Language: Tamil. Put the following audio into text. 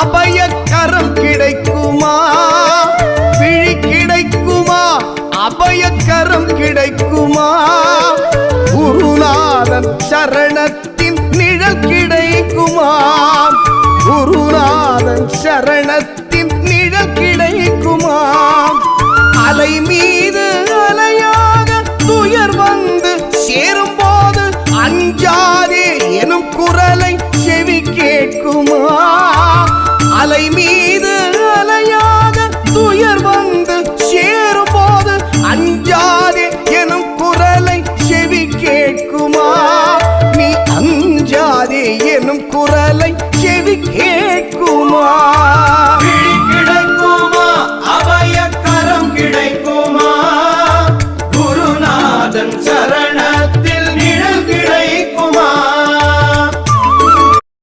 அபயக்கரம் கிடைக்குமா? பிழி கிடைக்குமா அபயக்கரம் கிடைக்குமா குருநாதன் சரணத்தின் நிழல் கிடைக்குமா குருநாதன் சரணத்தின் நிழல் கிடைக்குமா அலை மீது அலை மீது அலையாக துயர் வந்து சேரும் போது அஞ்சாதே எனும் குரலை செவி கேட்குமா? நீ அஞ்சாதே எனும் குரலை செவி கேட்குமா? கிடைக்குமா? அபயக்கரம் கிடைக்குமா? குருநாதன் சரண